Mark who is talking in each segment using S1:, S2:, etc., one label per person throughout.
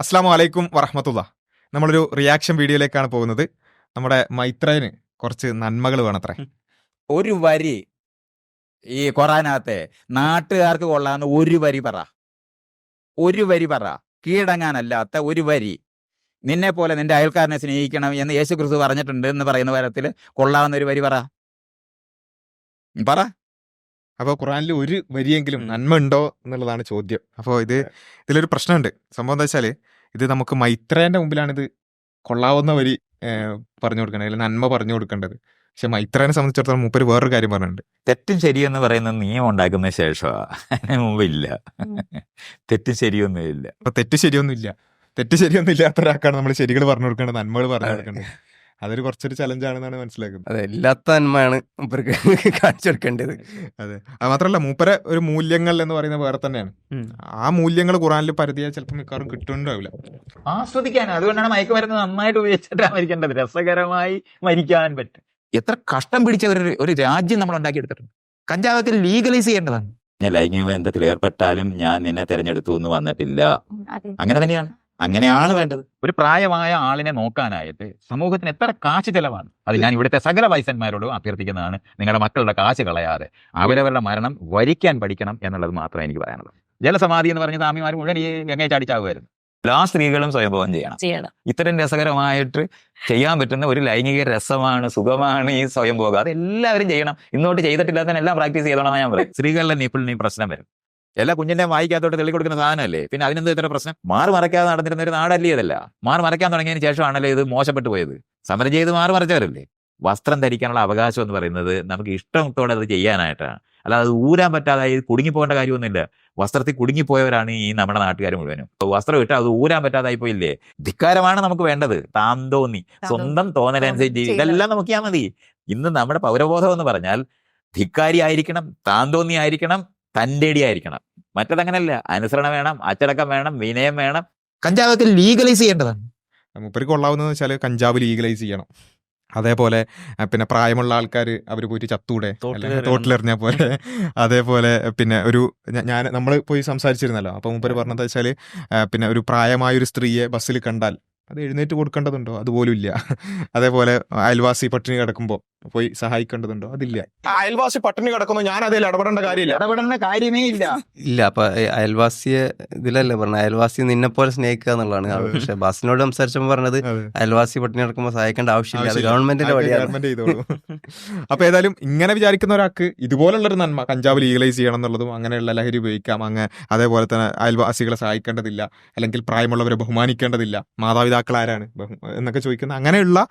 S1: അസ്സാം വലൈക്കും വറഹമത്തുള്ള. നമ്മളൊരു റിയാക്ഷൻ വീഡിയോയിലേക്കാണ് പോകുന്നത്. നമ്മുടെ മൈത്രന് കുറച്ച് നന്മകൾ വേണത്രേ.
S2: ഒരു വരി ഈ ഖുറാനകത്തെ നാട്ടുകാർക്ക് കൊള്ളാന്ന് ഒരു വരി പറ. ഒരു വരി പറ. കീഴടങ്ങാനല്ലാത്ത ഒരു വരി. നിന്നെ പോലെ നിന്റെ അയൽക്കാരനെ സ്നേഹിക്കണം എന്ന് യേശു ക്രിസ്തു പറഞ്ഞിട്ടുണ്ട് എന്ന് പറയുന്ന തരത്തിൽ കൊള്ളാവുന്ന ഒരു വരി പറ. പറ.
S1: അപ്പോൾ ഖുറാനിൽ ഒരു വരിയെങ്കിലും നന്മ ഉണ്ടോ എന്നുള്ളതാണ് ചോദ്യം. അപ്പോൾ ഇത് ഇതിലൊരു പ്രശ്നമുണ്ട്. സംഭവം എന്താ വെച്ചാൽ ഇത് നമുക്ക് മൈത്രേന്റെ മുമ്പിലാണ് ഇത് കൊള്ളാവുന്ന വരി പറഞ്ഞു കൊടുക്കേണ്ടത് അല്ലെങ്കിൽ നന്മ പറഞ്ഞു കൊടുക്കേണ്ടത്. പക്ഷെ മൈത്രേനെ സംബന്ധിച്ചിടത്തോളം മൂപ്പര് വേറൊരു കാര്യം പറഞ്ഞിട്ടുണ്ട്.
S2: തെറ്റും ശരിയെന്ന് പറയുന്ന നിയമം ഉണ്ടാക്കുന്ന ശേഷമാണ് അതിന് മുമ്പ് ഇല്ല. തെറ്റും ശരിയൊന്നും ഇല്ല.
S1: അപ്പൊ തെറ്റ് ശരിയൊന്നുമില്ല. തെറ്റ് ശരിയൊന്നും ഇല്ലാത്ത ഒരാൾക്കാണ് നമ്മൾ ശരികൾ പറഞ്ഞു കൊടുക്കേണ്ടത് നന്മകൾ പറഞ്ഞു കൊടുക്കേണ്ടത്. അതൊരു കുറച്ചൊരു ചലഞ്ചാണെന്നാണ് മനസ്സിലാക്കുന്നത്.
S3: അതെ ഇല്ലാത്ത നന്മയാണ് മൂപ്പർക്ക് കാണിച്ചെടുക്കേണ്ടത്.
S1: അതെ. അത് മാത്രമല്ല മൂപ്പരെ ഒരു മൂല്യങ്ങൾ എന്ന് പറയുന്നത് വേറെ തന്നെയാണ്. ആ മൂല്യങ്ങൾ ഖുറാനിൽ പരിധിയാൽ ചിലപ്പോൾ മിക്കവാറും കിട്ടുന്നുണ്ടാവില്ല.
S2: ആസ്വദിക്കാൻ അതുകൊണ്ടാണ് മയക്കുമരുന്ന് നന്നായിട്ട് ഉപയോഗിച്ചിട്ടാണ് മരിക്കേണ്ടത് രസകരമായി മരിക്കാൻ പറ്റും. എത്ര കഷ്ടം പിടിച്ച ഒരു ഒരു രാജ്യം നമ്മൾ ഉണ്ടാക്കിയെടുത്തിട്ടുണ്ട്. കഞ്ചാവത്തിൽ ലീഗലൈസ് ചെയ്യേണ്ടതാണ്. ഞാൻ ലൈംഗിക ബന്ധത്തിൽ ഏർപ്പെട്ടാലും ഞാൻ നിന്നെ തെരഞ്ഞെടുത്തു എന്ന് വന്നിട്ടില്ല. അങ്ങനെ തന്നെയാണ്. അങ്ങനെയാണ് വേണ്ടത്. ഒരു പ്രായമായ ആളിനെ നോക്കാനായിട്ട് സമൂഹത്തിന് എത്ര കാശ് ചെലവാണ്? അത് ഞാൻ ഇവിടുത്തെ സകല വയസ്സന്മാരോടും അഭ്യർത്ഥിക്കുന്നതാണ്. നിങ്ങളുടെ മക്കളുടെ കാശ് കളയാതെ അവരവരുടെ മരണം വരിക്കാൻ പഠിക്കണം എന്നുള്ളത് മാത്രമേ എനിക്ക് പറയാനുള്ളൂ. ജലസമാധി എന്ന് പറഞ്ഞ സ്വാമിമാർ മുഴുവൻ ഈ ഗംഗയെ ചാടിച്ചാവുമായിരുന്നു എല്ലാ സ്ത്രീകളും സ്വയംഭവം ചെയ്യണം.
S4: ചെയ്യണം.
S2: ഇത്തരം രസകരമായിട്ട് ചെയ്യാൻ പറ്റുന്ന ഒരു ലൈംഗിക രസമാണ് സുഖമാണ് ഈ സ്വയംഭോഗം അത് എല്ലാവരും ചെയ്യണം. ഇന്നോട്ട് ചെയ്തിട്ടില്ലാത്ത എല്ലാം പ്രാക്ടീസ് ചെയ്തോളാം ഞാൻ പറയും. സ്ത്രീകളുടെ നീപ്പിളിന് ഈ പ്രശ്നം വരും. എല്ലാ കുഞ്ഞിനെ വായിക്കാത്തോട്ട് തെളി കൊടുക്കുന്ന സാധനമല്ലേ? പിന്നെ അതിനെന്ത് ഇത്ര പ്രശ്നം? മാറി മറയ്ക്കാതെ നടന്നിരുന്ന ഒരു നാടല്ലേ ഇതല്ല. മാറി മറയ്ക്കാൻ തുടങ്ങിയതിന് ശേഷമാണല്ലോ ഇത് മോശപ്പെട്ടു പോയത്. സമരം ചെയ്ത് മാറി മറിച്ചവരല്ലേ? വസ്ത്രം ധരിക്കാനുള്ള അവകാശം എന്ന് പറയുന്നത് നമുക്ക് ഇഷ്ടത്തോടെ അത് ചെയ്യാനായിട്ടാണ്. അല്ലാതെ അത് ഊരാൻ പറ്റാതെ കുടുങ്ങി പോകേണ്ട കാര്യമൊന്നുമില്ല. വസ്ത്രത്തിൽ കുടുങ്ങിപ്പോയവരാണ് ഈ നമ്മുടെ നാട്ടുകാർ മുഴുവനും. വസ്ത്രം ഇട്ട് അത് ഊരാൻ പറ്റാതായി പോയില്ലേ ധിക്കാരമാണ് നമുക്ക് വേണ്ടത്. താൻ തോന്നി. സ്വന്തം തോന്നലനുസരിച്ച്. ഇതെല്ലാം നോക്കിയാൽ മതി. ഇന്ന് നമ്മുടെ പൗരബോധം എന്ന് പറഞ്ഞാൽ ധിക്കാരി ആയിരിക്കണം താൻ തോന്നി ആയിരിക്കണം തന്റെടി ആയിരിക്കണം മറ്റതങ്ങനല്ല. അനുസരണം വേണം അച്ചടക്കം വേണം വിനയം വേണം. കഞ്ചാവൊക്കെ ലീഗലൈസ് ചെയ്യേണ്ടതാണ്.
S1: മുപ്പരി കൊള്ളാവുന്നതെന്ന് വെച്ചാൽ കഞ്ചാവ് ലീഗലൈസ് ചെയ്യണം. അതേപോലെ പിന്നെ പ്രായമുള്ള ആൾക്കാർ അവർ പോയിട്ട് ചത്തൂടെ. തോട്ടിലെറിഞ്ഞ പോലെ. അതേപോലെ പിന്നെ ഒരു ഞാൻ നമ്മൾ പോയി സംസാരിച്ചിരുന്നല്ലോ. അപ്പം മൂപ്പര് പറഞ്ഞത് വെച്ചാൽ പിന്നെ ഒരു പ്രായമായ ഒരു സ്ത്രീയെ ബസ്സിൽ കണ്ടാൽ അത് എഴുന്നേറ്റ് കൊടുക്കേണ്ടതുണ്ടോ? അതുപോലും ഇല്ല അതേപോലെ അയൽവാസി പട്ടിണി കിടക്കുമ്പോൾ പോയി സഹായിക്കേണ്ടതുണ്ടോ? അതില്ല.
S5: അയൽവാസി പട്ടിണി കിടക്കുന്നു. ഞാൻ അതിൽ ഇടപെടേണ്ട കാര്യമില്ല.
S2: ഇടപെടേണ്ട കാര്യമേ ഇല്ല.
S3: ഇല്ല അപ്പൊ അയൽവാസിയെ ഇതിലല്ലേ പറഞ്ഞത്? അയൽവാസി നിന്നെ പോലെ സ്നേഹിക്കുക എന്നുള്ളതാണ്. പക്ഷെ ബാസിനോട് സംസാരിച്ചപ്പോൾ പറഞ്ഞത് അയൽവാസി പട്ടിണി കിടക്കുമ്പോൾ സഹായിക്കേണ്ട ആവശ്യമില്ല. അത്. ഗവൺമെന്റിന്റെ
S1: ഗവൺമെന്റ് ചെയ്തോളൂ. അപ്പൊ ഏതായാലും ഇങ്ങനെ വിചാരിക്കുന്ന ഒരാൾക്ക് ഇതുപോലുള്ളൊരു നന്മ കഞ്ചാവ് ലീഗലൈസ് ചെയ്യണം എന്നുള്ളതും അങ്ങനെയുള്ള ലഹരി ഉപയോഗിക്കാം. അങ്ങ് അതേപോലെ തന്നെ അയൽവാസികളെ സഹായിക്കേണ്ടതില്ല. അല്ലെങ്കിൽ പ്രായമുള്ളവരെ ബഹുമാനിക്കേണ്ടതില്ല. മാതാപിതാക്കൾ ആരാണ്? എന്നൊക്കെ ചോദിക്കുന്ന അങ്ങനെയുള്ള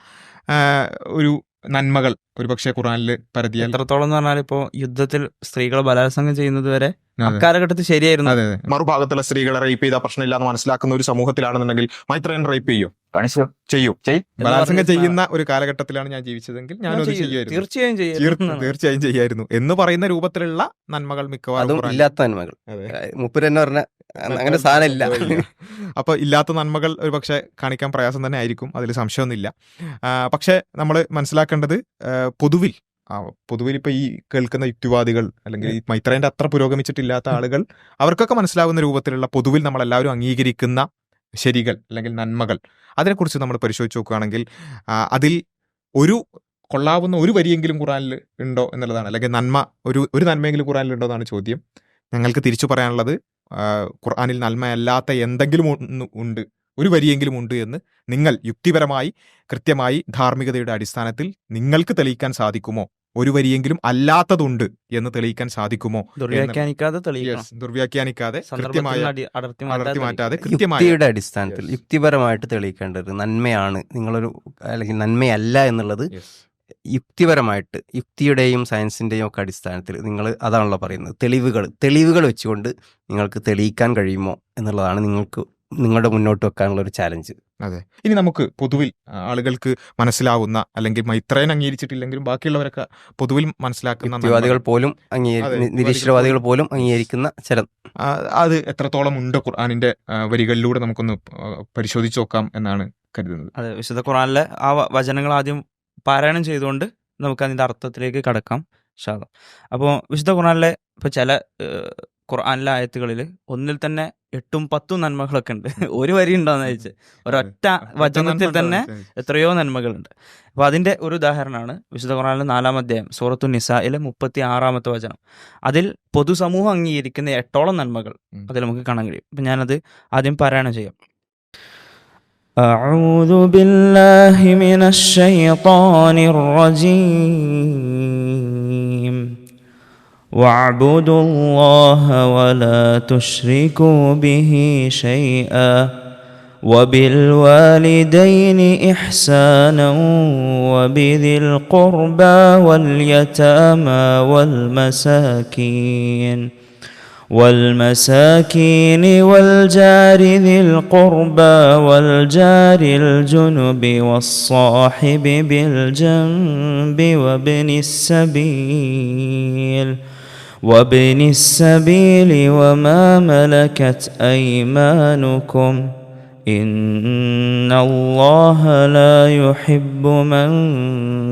S1: ഒരു നന്മകൾ. ഒരുപക്ഷെ ഖുറാനിൽ പരതിയാൽ
S6: എത്രത്തോളം എന്ന് പറഞ്ഞാൽ ഇപ്പോ യുദ്ധത്തിൽ സ്ത്രീകളെ ബലാത്സംഗം ചെയ്യുന്നത് വരെ. അക്കാലഘട്ടത്തിൽ ശരിയായിരുന്നു.
S5: മറുഭാഗത്തുള്ള സ്ത്രീകളെ റേപ്പ് ചെയ്ത പ്രശ്നമില്ല എന്ന് മനസ്സിലാക്കുന്ന ഒരു സമൂഹത്തിലാണെന്നുണ്ടെങ്കിൽ മൈത്രൻ റേപ്പ് ചെയ്യും? ചെയ്യും.
S1: ബലാത്സംഗം ചെയ്യുന്ന ഒരു കാലഘട്ടത്തിലാണ് ഞാൻ ജീവിച്ചതെങ്കിൽ ഞാൻ
S6: തീർച്ചയായും
S1: തീർ-
S6: ചെയ്യും
S1: തീർച്ചയായും ചെയ്യായിരുന്നു. എന്ന് പറയുന്ന രൂപത്തിലുള്ള നന്മകൾ മിക്കവാറും
S3: ഇല്ലാത്ത നന്മകൾ. മുപ്പര് തന്നെ പറഞ്ഞ അങ്ങനെ സാധനമില്ല
S1: അപ്പൊ ഇല്ലാത്ത നന്മകൾ ഒരു പക്ഷെ കാണിക്കാൻ പ്രയാസം തന്നെ ആയിരിക്കും. അതിൽ സംശയമൊന്നുമില്ല. പക്ഷെ നമ്മൾ മനസ്സിലാക്കേണ്ടത് പൊതുവിൽ പൊതുവിൽ ഇപ്പൊ ഈ കേൾക്കുന്ന യുക്തിവാദികൾ അല്ലെങ്കിൽ ഈ മൈത്രേന്റെ അത്ര പുരോഗമിച്ചിട്ടില്ലാത്ത ആളുകൾ അവർക്കൊക്കെ മനസ്സിലാവുന്ന രൂപത്തിലുള്ള പൊതുവിൽ നമ്മൾ എല്ലാവരും അംഗീകരിക്കുന്ന ശരികൾ അല്ലെങ്കിൽ നന്മകൾ അതിനെക്കുറിച്ച് നമ്മൾ പരിശോധിച്ച് നോക്കുകയാണെങ്കിൽ അതിൽ ഒരു കൊള്ളാവുന്ന ഒരു വരിയെങ്കിലും ഖുറാനിൽ ഉണ്ടോ എന്നുള്ളതാണ്. അല്ലെങ്കിൽ നന്മ ഒരു ഒരു നന്മയെങ്കിലും ഖുറാനിൽ ഉണ്ടോ എന്നാണ് ചോദ്യം. ഞങ്ങൾക്ക് തിരിച്ചു പറയാനുള്ളത് ഖുർആനിൽ നന്മയല്ലാത്ത എന്തെങ്കിലും ഉണ്ട് ഒരു വരിയെങ്കിലും ഉണ്ട് എന്ന് നിങ്ങൾ യുക്തിപരമായി കൃത്യമായി ധാർമ്മികതയുടെ അടിസ്ഥാനത്തിൽ നിങ്ങൾക്ക് തെളിയിക്കാൻ സാധിക്കുമോ? ഒരു വരിയെങ്കിലും അല്ലാത്തതുണ്ട് എന്ന് തെളിയിക്കാൻ സാധിക്കുമോ?
S6: ദുർവ്യാഖ്യാനിക്കാതെ
S1: ദുർവ്യാഖ്യാനിക്കാതെ കൃത്യമായ
S6: അടർത്തി മാറ്റാതെ
S3: യുക്തിയുടെ അടിസ്ഥാനത്തിൽ. യുക്തിപരമായിട്ട് തെളിയിക്കേണ്ടത് നന്മയാണ് നിങ്ങളൊരു അല്ലെങ്കിൽ നന്മയല്ല എന്നുള്ളത് യുക്തിപരമായിട്ട് യുക്തിയുടെയും സയൻസിന്റെയും ഒക്കെ അടിസ്ഥാനത്തിൽ നിങ്ങൾ അതാണല്ലോ പറയുന്നത്. തെളിവുകൾ തെളിവുകൾ വെച്ചുകൊണ്ട് നിങ്ങൾക്ക് തെളിയിക്കാൻ കഴിയുമോ എന്നുള്ളതാണ് നിങ്ങൾക്ക് നിങ്ങളുടെ മുന്നോട്ട് വെക്കാനുള്ള ഒരു ചാലഞ്ച്
S1: അതെ. ഇനി നമുക്ക് പൊതുവിൽ ആളുകൾക്ക് മനസ്സിലാവുന്ന അല്ലെങ്കിൽ മൈത്രേൻ അംഗീകരിച്ചിട്ടില്ലെങ്കിലും ബാക്കിയുള്ളവരൊക്കെ പൊതുവിൽ മനസ്സിലാക്കുന്ന
S3: യുക്തിവാദികൾ പോലും നിരീശ്വരവാദികൾ പോലും അംഗീകരിക്കുന്ന ചില
S1: അത് എത്രത്തോളം ഉണ്ട് ഖുർആാനിന്റെ വരികളിലൂടെ നമുക്കൊന്ന് പരിശോധിച്ചു നോക്കാം എന്നാണ് കരുതുന്നത്.
S6: അതെ വിശുദ്ധ ഖുറാനിലെ ആ വചനങ്ങൾ ആദ്യം പാരായണം ചെയ്തുകൊണ്ട് നമുക്ക് അതിന്റെ അർത്ഥത്തിലേക്ക് കടക്കാം. ഷാദ അപ്പോൾ വിശുദ്ധ ഖുറാനിലെ ഇപ്പൊ ചില ഖുർആനിലെ ആയത്തുകളിൽ ഒന്നിൽ തന്നെ എട്ടും പത്തും നന്മകളൊക്കെ ഉണ്ട് ഒരു വരി ഉണ്ടോന്ന് ചോദിച്ചു ഒരൊറ്റ വചനത്തിൽ തന്നെ എത്രയോ നന്മകളുണ്ട് അപ്പോൾ അതിൻ്റെ ഒരു ഉദാഹരണമാണ് വിശുദ്ധ ഖുർആനിലെ നാലാം അധ്യായം സൂറത്തു നിസായിലെ മുപ്പത്തി ആറാമത്തെ വചനം അതിൽ പൊതുസമൂഹം അംഗീകരിക്കുന്ന എട്ടോളം നന്മകൾ
S1: ഉം.
S6: അതിൽ നമുക്ക് കാണാൻ കഴിയും അപ്പം ഞാനത് ആദ്യം പാരായണം ചെയ്യാം أعوذ بالله من الشيطان الرجيم واعبدوا الله ولا تشركوا به شيئا وبالوالدين إحسانا وبذي القربى واليتامى والمساكين والمساكين والجار ذي القربى والجار الجنب والصاحب بالجنب وابن السبيل وابن السبيل وما ملكت أيمانكم إن الله لا يحب من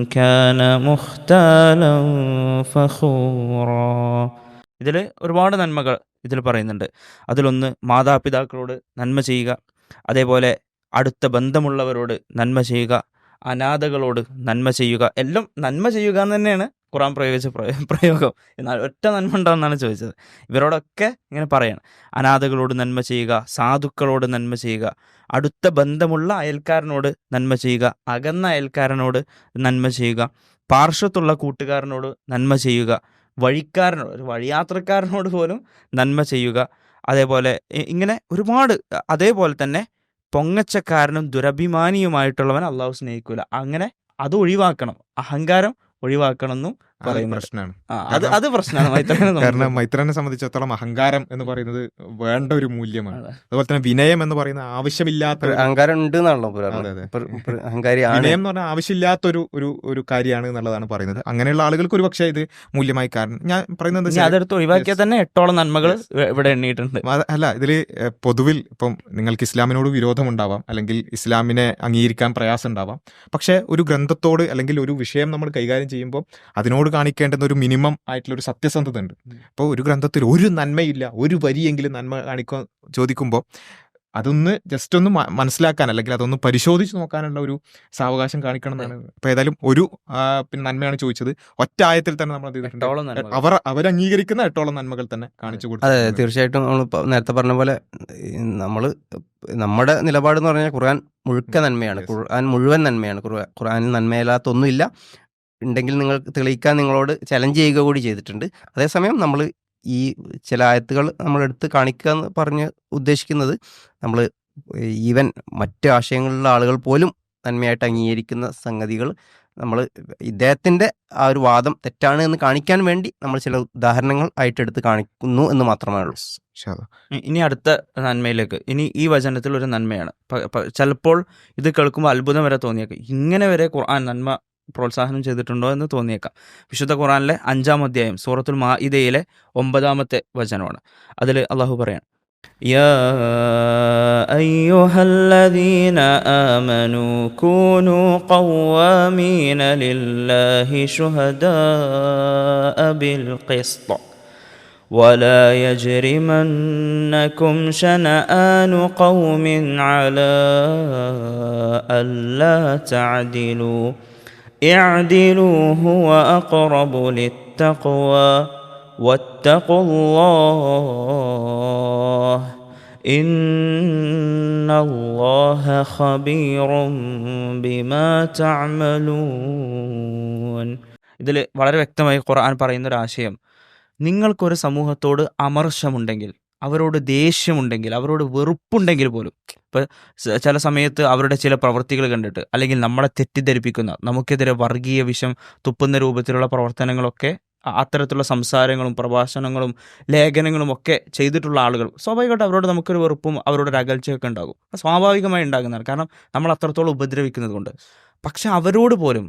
S6: كان مختالا فخورا ഇതിൽ ഒരുപാട് നന്മകൾ ഇതിൽ പറയുന്നുണ്ട്. അതിലൊന്ന് മാതാപിതാക്കളോട് നന്മ ചെയ്യുക. അതേപോലെ അടുത്ത ബന്ധമുള്ളവരോട് നന്മ ചെയ്യുക. അനാഥകളോട് നന്മ ചെയ്യുക. എല്ലാം നന്മ ചെയ്യുക എന്ന് തന്നെയാണ് ഖുറാൻ പ്രയോഗിച്ച പ്രയോ- പ്രയോഗം. എന്നാൽ ഒറ്റ നന്മ ഉണ്ടോയെന്നാണ് ചോദിച്ചത്. ഇവരോടൊക്കെ ഇങ്ങനെ പറയണം. അനാഥകളോട് നന്മ ചെയ്യുക. സാധുക്കളോട് നന്മ ചെയ്യുക. അടുത്ത ബന്ധമുള്ള അയൽക്കാരനോട് നന്മ ചെയ്യുക. അകന്ന അയൽക്കാരനോട് നന്മ ചെയ്യുക. പാർശ്വത്തുള്ള കൂട്ടുകാരനോട് നന്മ ചെയ്യുക. വഴിക്കാരനോട് ഒരു വഴിയാത്രക്കാരനോട് പോലും നന്മ ചെയ്യുക അതേപോലെ ഇങ്ങനെ ഒരുപാട് അതേപോലെ തന്നെ പൊങ്ങച്ചക്കാരനും ദുരഭിമാനിയുമായിട്ടുള്ളവൻ അള്ളാഹു സ്നേഹിക്കൂല അങ്ങനെ അത് ഒഴിവാക്കണം അഹങ്കാരം ഒഴിവാക്കണം എന്നും പറയുന്നുണ്ട്.
S1: പ്രശ്നമാണ്
S6: അത് അത് പ്രശ്നമാണ് മൈത്രനെ
S1: കാരണം. മൈത്രനെ സംബന്ധിച്ചിടത്തോളം അഹങ്കാരം എന്ന് പറയുന്നത് വേണ്ട ഒരു മൂല്യമാണ്. അതുപോലെ തന്നെ വിനയം എന്ന് പറയുന്നത് ആവശ്യമില്ലാത്ത ഒരു-
S3: അഹങ്കാരം ഉണ്ട് എന്നാണല്ലോ
S1: വിനയം എന്ന് പറഞ്ഞാൽ ആവശ്യമില്ലാത്ത ഒരു ഒരു കാര്യമാണ് എന്നുള്ളതാണ് പറയുന്നത്. അങ്ങനെയുള്ള ആളുകൾക്ക് ഒരു പക്ഷേ ഇത് മൂല്യമായി കാരണം. ഞാൻ പറയുന്നത്
S6: അതെടുത്ത് ഒഴിവാക്കിയാൽ. തന്നെ എട്ടോളം നന്മകൾ ഇവിടെ എണ്ണിയിട്ടുണ്ട്.
S1: അല്ല ഇതിൽ പൊതുവിൽ ഇപ്പം നിങ്ങൾക്ക് ഇസ്ലാമിനോട് വിരോധമുണ്ടാവാം അല്ലെങ്കിൽ ഇസ്ലാമിനെ അംഗീകരിക്കാൻ പ്രയാസം ഉണ്ടാവാം പക്ഷേ ഒരു ഗ്രന്ഥത്തോട് അല്ലെങ്കിൽ ഒരു വിഷയം നമ്മൾ കൈകാര്യം ചെയ്യുമ്പോൾ അതിനോട് കാണിക്കേണ്ടുന്ന ഒരു മിനിമം ആയിട്ടുള്ള ഒരു സത്യസന്ധത ഉണ്ട് അപ്പോൾ ഒരു ഗ്രന്ഥത്തിൽ ഒരു നന്മയില്ല ഒരു വരിയെങ്കിലും നന്മ കാണിക്കാൻ ചോദിക്കുമ്പോൾ അതൊന്ന് ജസ്റ്റ് ഒന്ന് മനസ്സിലാക്കാൻ അല്ലെങ്കിൽ അതൊന്ന് പരിശോധിച്ച് നോക്കാനുള്ള ഒരു സാവകാശം കാണിക്കണം എന്നാണ്. ഇപ്പൊ ഏതായാലും ഒരു പിന്നെ നന്മയാണ് ചോദിച്ചത്. ഒറ്റ ആയത്തിൽ തന്നെ നമ്മൾ അവർ ചെയ്തിട്ടുണ്ട്. അവർ അംഗീകരിക്കുന്ന എട്ടോളം നന്മകൾ തന്നെ കാണിച്ചു
S3: കൊടുക്കും അതെ തീർച്ചയായിട്ടും നമ്മൾ നേരത്തെ പറഞ്ഞ പോലെ നമ്മൾ നമ്മുടെ നിലപാട് എന്ന് പറഞ്ഞാൽ ഖുർആൻ മുഴുക്ക നന്മയാണ്. ഖുർആൻ മുഴുവൻ നന്മയാണ്. ഖുർആൻ ഖുർആനിൽ നന്മയില്ലാത്ത ഒന്നുമില്ല ഉണ്ടെങ്കിൽ നിങ്ങൾ തെളിയിക്കാൻ നിങ്ങളോട് ചലഞ്ച് ചെയ്യുക കൂടി ചെയ്തിട്ടുണ്ട്. അതേസമയം നമ്മൾ ഈ ചില ആയത്തുകൾ നമ്മളെടുത്ത് കാണിക്കുക എന്ന് പറഞ്ഞ് ഉദ്ദേശിക്കുന്നത് നമ്മൾ ഈവൻ മറ്റ് ആശയങ്ങളിലുള്ള ആളുകൾ പോലും നന്മയായിട്ട് അംഗീകരിക്കുന്ന സംഗതികൾ നമ്മൾ ഇദ്ദേഹത്തിന്റെ ആ ഒരു വാദം തെറ്റാണ് എന്ന് കാണിക്കാൻ വേണ്ടി നമ്മൾ ചില ഉദാഹരണങ്ങൾ ആയിട്ട് എടുത്ത് കാണിക്കുന്നു എന്ന് മാത്രമേ ഉള്ളൂ.
S6: ഇനി അടുത്ത നന്മയിലേക്ക്. ഇനി ഈ വചനത്തിൽ ഒരു നന്മയാണ് ചിലപ്പോൾ ഇത് കേൾക്കുമ്പോൾ അത്ഭുതം വരെ തോന്നിയേക്കും. ഇങ്ങനെ വരെ ഖുർആൻ നന്മ പ്രോത്സാഹനം ചെയ്തിട്ടുണ്ടോ എന്ന് തോന്നിയേക്കാം വിശുദ്ധ ഖുർആനിലെ അഞ്ചാം അധ്യായം സൂറത്തുൽ മാഇദയിലെ ഒമ്പതാമത്തെ വചനമാണ് അതിൽ അള്ളാഹു പറയാൻ يا أيها الذين آمنوا كونوا قوامين لله شهداء بالقسط ولا يجرمنكم شنآن قوم على ألا تعدلوا اعدلوا هو أقرب للتقوى واتقوا الله إن الله خبير بما تعملون ഇതിൽ വളരെ വ്യക്തമായി ഖുർആൻ പറയുന്ന ഒരു ആശയം നിങ്ങൾക്കൊരു സമൂഹത്തോട് അമർഷമുണ്ടെങ്കിൽ അവരോട് ദേഷ്യമുണ്ടെങ്കിൽ അവരോട് വെറുപ്പുണ്ടെങ്കിൽ പോലും ഇപ്പം ചില സമയത്ത് അവരുടെ ചില പ്രവൃത്തികൾ കണ്ടിട്ട് അല്ലെങ്കിൽ നമ്മളെ തെറ്റിദ്ധരിപ്പിക്കുന്ന നമുക്കെതിരെ വർഗീയ വിഷം തുപ്പുന്ന രൂപത്തിലുള്ള പ്രവർത്തനങ്ങളൊക്കെ അത്തരത്തിലുള്ള സംസാരങ്ങളും പ്രഭാഷണങ്ങളും ലേഖനങ്ങളും ഒക്കെ ചെയ്തിട്ടുള്ള ആളുകൾ സ്വാഭാവികമായിട്ട് അവരോട് നമുക്കൊരു വെറുപ്പും അവരോട് ഒരു അകൽച്ചയൊക്കെ ഉണ്ടാകും. സ്വാഭാവികമായി ഉണ്ടാകുന്നതാണ്. കാരണം നമ്മൾ അത്രത്തോളം ഉപദ്രവിക്കുന്നത് കൊണ്ട് പക്ഷെ അവരോട് പോലും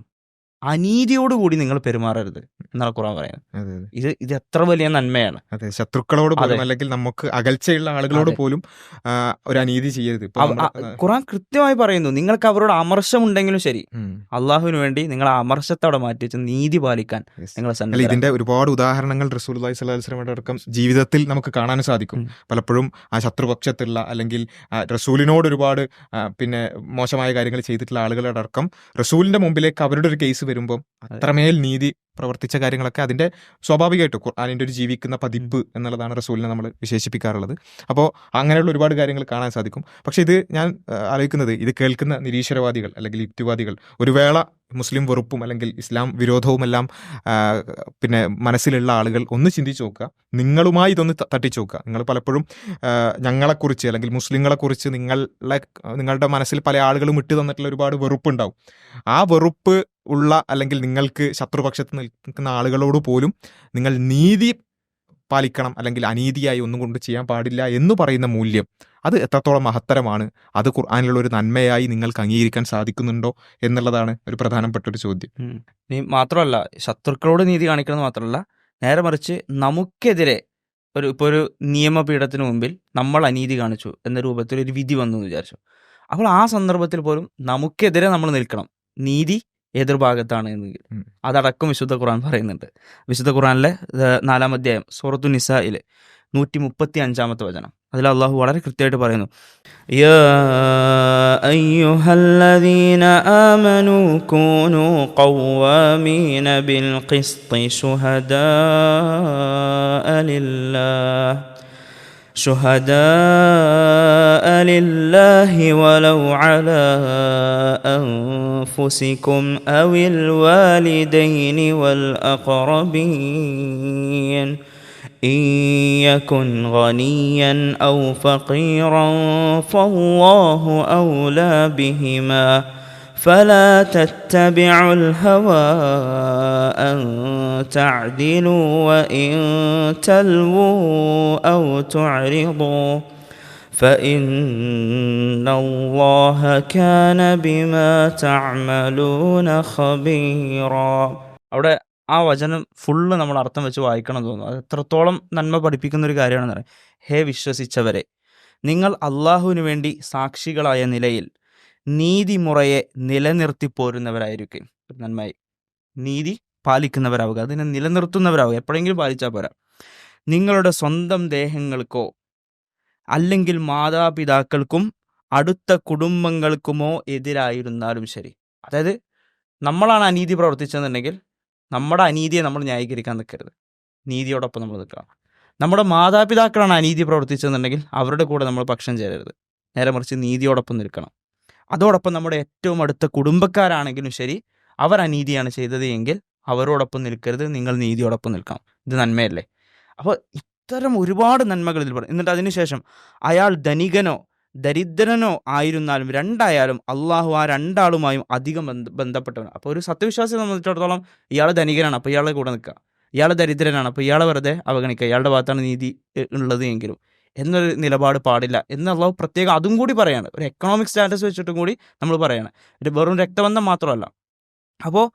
S6: അനീതിയോടുകൂടി നിങ്ങൾ പെരുമാറരുത് എന്നാണ് ഖുറാൻ പറയുന്നത്. ഇത് ഇത് എത്ര വലിയ നന്മയാണ്.
S1: അതെ ശത്രുക്കളോട് പോലും അല്ലെങ്കിൽ നമുക്ക് അകൽച്ചയുള്ള ആളുകളോട് പോലും ഒരു അനീതി ചെയ്യരുത്.
S6: ഖുറാൻ കൃത്യമായി പറയുന്നു നിങ്ങൾക്ക് അവരോട് അമർശം ഉണ്ടെങ്കിലും ശരി അള്ളാഹുവിന് വേണ്ടി നിങ്ങൾ അമർശത്തോടെ മാറ്റി വെച്ച് നീതി പാലിക്കാൻ. നിങ്ങൾ
S1: ഇതിന്റെ ഒരുപാട് ഉദാഹരണങ്ങൾ റസൂൽ അലൈഹി സ്വലാസ്ലമയുടെ അടക്കം ജീവിതത്തിൽ നമുക്ക് കാണാൻ സാധിക്കും. പലപ്പോഴും ആ ശത്രുപക്ഷത്തുള്ള അല്ലെങ്കിൽ റസൂലിനോട് ഒരുപാട് പിന്നെ മോശമായ കാര്യങ്ങൾ ചെയ്തിട്ടുള്ള ആളുകളുടെ അടക്കം റസൂലിന്റെ മുമ്പിലേക്ക് അവരുടെ ഒരു കേസ് വരുമ്പോൾ അത്രമേൽ നീതി പ്രവർത്തിച്ച കാര്യങ്ങളൊക്കെ അതിന്റെ സ്വാഭാവികമായിട്ട് ഖുർആാനിന്റെ ഒരു ജീവിക്കുന്ന പതിപ്പ് എന്നുള്ളതാണ് റസൂലിനെ നമ്മൾ വിശേഷിപ്പിക്കാറുള്ളത്. അപ്പോൾ അങ്ങനെയുള്ള ഒരുപാട് കാര്യങ്ങൾ കാണാൻ സാധിക്കും. പക്ഷേ ഇത് ഞാൻ അറിയിക്കുന്നത് ആലോചിക്കുന്നത് ഇത് കേൾക്കുന്ന നിരീശ്വരവാദികൾ അല്ലെങ്കിൽ യുക്തിവാദികൾ ഒരു വേള മുസ്ലിം വെറുപ്പും അല്ലെങ്കിൽ ഇസ്ലാം വിരോധവുമെല്ലാം പിന്നെ മനസ്സിലുള്ള ആളുകൾ ഒന്ന് ചിന്തിച്ച് നോക്കുക. നിങ്ങളുമായി ഇതൊന്ന് തട്ടിച്ചു നോക്കുക. നിങ്ങൾ പലപ്പോഴും ഞങ്ങളെക്കുറിച്ച് അല്ലെങ്കിൽ മുസ്ലിങ്ങളെക്കുറിച്ച് നിങ്ങളെ നിങ്ങളുടെ മനസ്സിൽ പല ആളുകളും ഇട്ട് തന്നിട്ടുള്ള ഒരുപാട് വെറുപ്പുണ്ടാവും. ആ വെറുപ്പ് ഉള്ള അല്ലെങ്കിൽ നിങ്ങൾക്ക് ശത്രുപക്ഷത്ത് നിൽക്കുന്ന ആളുകളോട് പോലും നിങ്ങൾ നീതി പാലിക്കണം അല്ലെങ്കിൽ അനീതിയായി ഒന്നും കൊണ്ട് ചെയ്യാൻ പാടില്ല എന്ന് പറയുന്ന മൂല്യം. അത് എത്രത്തോളം മഹത്തരമാണ്? അത് ഖുർആാനിലുള്ള ഒരു നന്മയായി നിങ്ങൾക്ക് അംഗീകരിക്കാൻ സാധിക്കുന്നുണ്ടോ എന്നുള്ളതാണ് ഒരു പ്രധാനപ്പെട്ട ഒരു ചോദ്യം.
S6: നീ മാത്രമല്ല ശത്രുക്കളോട് നീതി കാണിക്കണമെന്ന് മാത്രമല്ല നേരെ മറിച്ച് നമുക്കെതിരെ ഒരു ഇപ്പോൾ ഒരു നിയമപീഠത്തിന് മുമ്പിൽ നമ്മൾ അനീതി കാണിച്ചു എന്ന രൂപത്തിൽ ഒരു വിധി വന്നു എന്ന് വിചാരിച്ചു. അപ്പോൾ ആ സന്ദർഭത്തിൽ പോലും നമുക്കെതിരെ നമ്മൾ നിൽക്കണം. നീതി എതിർഭാഗത്താണ് എന്നെങ്കിൽ അതടക്കം വിശുദ്ധ ഖുർആൻ പറയുന്നുണ്ട്. വിശുദ്ധ ഖുർആനിലെ നാലാം അധ്യായം സൂറത്തു നിസയിലെ നൂറ്റി മുപ്പത്തി അഞ്ചാമത്തെ വചനം അതിൽ അള്ളാഹു വളരെ കൃത്യമായിട്ട് പറയുന്നു يا أيها الذين آمنوا كونوا قوامين بالقسط شهداء لله شهداء لله ولو على أنفسكم أو الوالدين والأقربين إن يكن غنيا أو فقيرا فالله أولى بهما فلا تتبعوا الهوى أن تعدلوا وإن تلووا أو تعرضوا فإن الله كان بما تعملون خبيرا അവിടെ ആ വചനം ഫുള്ള് നമ്മൾ അർത്ഥം വെച്ച് വായിക്കണം എന്ന് തോന്നുന്നു. അത് എത്രത്തോളം നന്മ പഠിപ്പിക്കുന്ന ഒരു കാര്യമാണെന്ന് പറയാം ഹേ വിശ്വസിച്ചവരെ നിങ്ങൾ അള്ളാഹുവിന് വേണ്ടി സാക്ഷികളായ നിലയിൽ നീതിമുറയെ നിലനിർത്തി പോരുന്നവരായിരിക്കും. നന്മയായി. നീതി പാലിക്കുന്നവരാവുക അതിനെ നിലനിർത്തുന്നവരാവുക എപ്പോഴെങ്കിലും പാലിച്ചാൽ പോരാ. നിങ്ങളുടെ സ്വന്തം ദേഹങ്ങൾക്കോ അല്ലെങ്കിൽ മാതാപിതാക്കൾക്കും അടുത്ത കുടുംബങ്ങൾക്കുമോ എതിരായിരുന്നാലും ശരി. അതായത് നമ്മളാണ് അനീതി പ്രവർത്തിച്ചതെന്നുണ്ടെങ്കിൽ നമ്മുടെ അനീതിയെ നമ്മൾ ന്യായീകരിക്കാൻ നിൽക്കരുത്. നീതിയോടൊപ്പം നമ്മൾ നിൽക്കണം. നമ്മുടെ മാതാപിതാക്കളാണ് അനീതി പ്രവർത്തിച്ചതെന്നുണ്ടെങ്കിൽ അവരുടെ കൂടെ നമ്മൾ പക്ഷം ചേരരുത്. നേരെ മറിച്ച് നീതിയോടൊപ്പം നിൽക്കണം. അതോടൊപ്പം നമ്മുടെ ഏറ്റവും അടുത്ത കുടുംബക്കാരാണെങ്കിലും ശരി അവർ അനീതിയാണ് ചെയ്തത് എങ്കിൽ അവരോടൊപ്പം നിൽക്കരുത്. നിങ്ങൾ നീതിയോടൊപ്പം നിൽക്കണം. ഇത് നന്മയല്ലേ? അപ്പോൾ ഇത്തരം ഒരുപാട് നന്മകൾ ഇതിൽ പറയും എന്നിട്ട് അതിനുശേഷം അയാൾ ധനികനോ ദരിദ്രനോ ആയിരുന്നാലും രണ്ടായാലും അള്ളാഹു ആ രണ്ടാളുമായും അധികം ബന്ധ ബന്ധപ്പെട്ടവൻ അപ്പോൾ ഒരു സത്യവിശ്വാസിയെ സംബന്ധിച്ചിടത്തോളം ഇയാൾ ധനികനാണ് അപ്പോൾ ഇയാളെ കൂടെ നിൽക്കുക. ഇയാൾ ദരിദ്രനാണ് അപ്പോൾ ഇയാളെ വെറുതെ അവഗണിക്കുക. ഇയാളുടെ ഭാഗത്താണ് നീതി ഉള്ളത് എങ്കിലും. എന്നൊരു നിലപാട് പാടില്ല എന്ന് അള്ളാഹു പ്രത്യേകം അതും കൂടി പറയാണ്. ഒരു എക്കണോമിക് സ്റ്റാറ്റസ് വെച്ചിട്ടും കൂടി നമ്മൾ പറയാണ്. ഒരു വെറും രക്തബന്ധം മാത്രമല്ല. അപ്പോൾ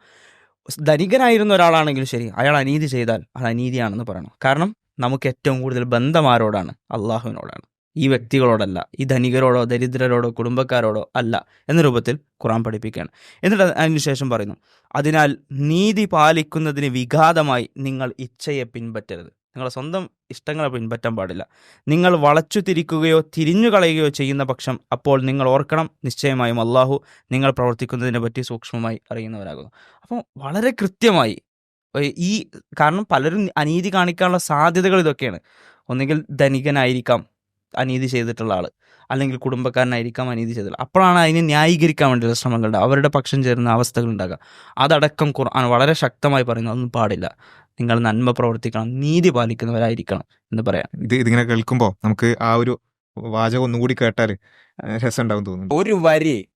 S6: ധനികനായിരുന്ന ഒരാളാണെങ്കിലും ശരി അയാൾ അനീതി ചെയ്താൽ അത് അനീതിയാണെന്ന് പറയണം. കാരണം നമുക്ക് ഏറ്റവും കൂടുതൽ ബന്ധം ആരോടാണ്? അള്ളാഹുവിനോടാണ്. ഈ വ്യക്തികളോടല്ല ഈ ധനികരോടോ ദരിദ്രരോടോ കുടുംബക്കാരോടോ അല്ല എന്ന രൂപത്തിൽ ഖുറാൻ പഠിപ്പിക്കുകയാണ്. എന്നിട്ട് അത് അതിനുശേഷം പറയുന്നു അതിനാൽ നീതി പാലിക്കുന്നതിന് വിഘാതമായി നിങ്ങൾ ഇച്ഛയെ പിൻപറ്റരുത്. നിങ്ങളുടെ സ്വന്തം ഇഷ്ടങ്ങളെ പിൻപറ്റാൻ പാടില്ല. നിങ്ങൾ വളച്ചു തിരിക്കുകയോ തിരിഞ്ഞു കളയുകയോ ചെയ്യുന്ന പക്ഷം അപ്പോൾ നിങ്ങൾ ഓർക്കണം നിശ്ചയമായും അള്ളാഹു നിങ്ങൾ പ്രവർത്തിക്കുന്നതിനെ പറ്റി സൂക്ഷ്മമായി അറിയുന്നവരാകുന്നു. അപ്പോൾ വളരെ കൃത്യമായി ഈ കാരണം പലരും അനീതി കാണിക്കാനുള്ള സാധ്യതകൾ ഇതൊക്കെയാണ്. ഒന്നുകിൽ ധനികനായിരിക്കാം അനീതി ചെയ്തിട്ടുള്ള ആൾ അല്ലെങ്കിൽ കുടുംബക്കാരനായിരിക്കാം അനീതി ചെയ്തത് അപ്പോഴാണ് അതിനെ ന്യായീകരിക്കാൻ വേണ്ടിയുള്ള ശ്രമങ്ങളുണ്ട് അവരുടെ പക്ഷം ചേരുന്ന അവസ്ഥകൾ ഉണ്ടാകുക. അതടക്കം ഖുർആൻ വളരെ ശക്തമായി പറയുന്നത് ഒന്നും പാടില്ല. നിങ്ങൾ നന്മ പ്രവർത്തിക്കണം നീതി പാലിക്കുന്നവരായിരിക്കണം എന്ന് പറയാം.
S1: ഇത് ഇതിങ്ങനെ കേൾക്കുമ്പോൾ നമുക്ക് ആ ഒരു വാചകം ഒന്നുകൂടി കേട്ടാൽ രസം ഉണ്ടാവും തോന്നുന്നു.
S2: ഒരു വരി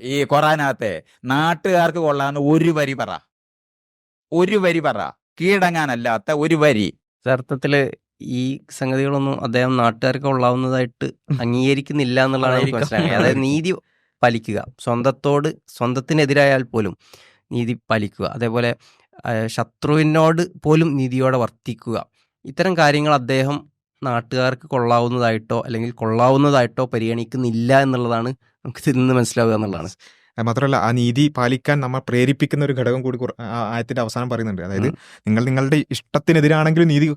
S2: ഈ ഖുറാനകത്തെ നാട്ടുകാർക്ക് കൊള്ളാവുന്ന ഒരു വരി പറ. ഒരു വരി പറ. കീഴടങ്ങാനല്ലാത്ത ഒരു വരി.
S3: യഥാർത്ഥത്തിൽ ഈ സംഗതികളൊന്നും അദ്ദേഹം നാട്ടുകാർക്ക് കൊള്ളാവുന്നതായിട്ട് അംഗീകരിക്കുന്നില്ല എന്നുള്ളതാണ്
S6: എനിക്ക്.
S3: മനസ്സിലായത്. അതായത് നീതി പാലിക്കുക. സ്വന്തത്തോട് സ്വന്തത്തിനെതിരായാൽ പോലും നീതി പാലിക്കുക. അതേപോലെ ശത്രുവിനോട് പോലും നീതിയോടെ വർത്തിക്കുക. ഇത്തരം കാര്യങ്ങൾ അദ്ദേഹം നാട്ടുകാർക്ക് കൊള്ളാവുന്നതായിട്ടോ അല്ലെങ്കിൽ കൊള്ളാവുന്നതായിട്ടോ പരിഗണിക്കുന്നില്ല എന്നുള്ളതാണ് നമുക്ക് ഇതിൽ നിന്ന് മനസ്സിലാവുക എന്നുള്ളതാണ്.
S1: മാത്രമല്ല ആ നീതി പാലിക്കാൻ നമ്മൾ പ്രേരിപ്പിക്കുന്ന ഒരു ഘടകം കൂടി ആയത്തിന്റെ അവസാനം പറയുന്നുണ്ട്. അതായത് നിങ്ങൾ നിങ്ങളുടെ ഇഷ്ടത്തിനെതിരാണെങ്കിലും നീതി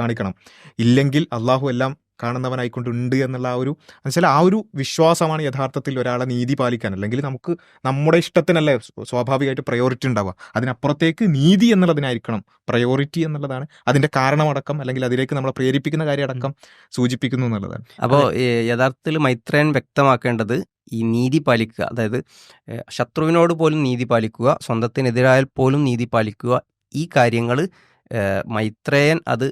S1: കാണിക്കണം. ഇല്ലെങ്കിൽ അള്ളാഹു എല്ലാം കാണുന്നവനായിക്കൊണ്ടുണ്ട് എന്നുള്ള ആ ഒരു എന്നുവെച്ചാൽ ആ ഒരു വിശ്വാസമാണ് യഥാർത്ഥത്തിൽ ഒരാളെ നീതി പാലിക്കാൻ. അല്ലെങ്കിൽ നമുക്ക് നമ്മുടെ ഇഷ്ടത്തിനല്ലേ സ്വ- സ്വാഭാവികമായിട്ട് പ്രയോറിറ്റി ഉണ്ടാവുക. അതിനപ്പുറത്തേക്ക് നീതി എന്നുള്ളതിനായിരിക്കണം പ്രയോറിറ്റി എന്നുള്ളതാണ്. അതിന്റെ കാരണമടക്കം അല്ലെങ്കിൽ അതിലേക്ക് നമ്മളെ പ്രേരിപ്പിക്കുന്ന കാര്യം അടക്കം സൂചിപ്പിക്കുന്നു എന്നുള്ളതാണ്.
S3: അപ്പോൾ യഥാർത്ഥത്തിൽ മൈത്രേൻ വ്യക്തമാക്കേണ്ടത് ഈ നീതി പാലിക്കുക. അതായത് ശത്രുവിനോട് പോലും നീതി പാലിക്കുക സ്വന്തത്തിനെതിരായാൽ പോലും നീതി പാലിക്കുക ഈ കാര്യങ്ങൾ മൈത്രേയൻ അത്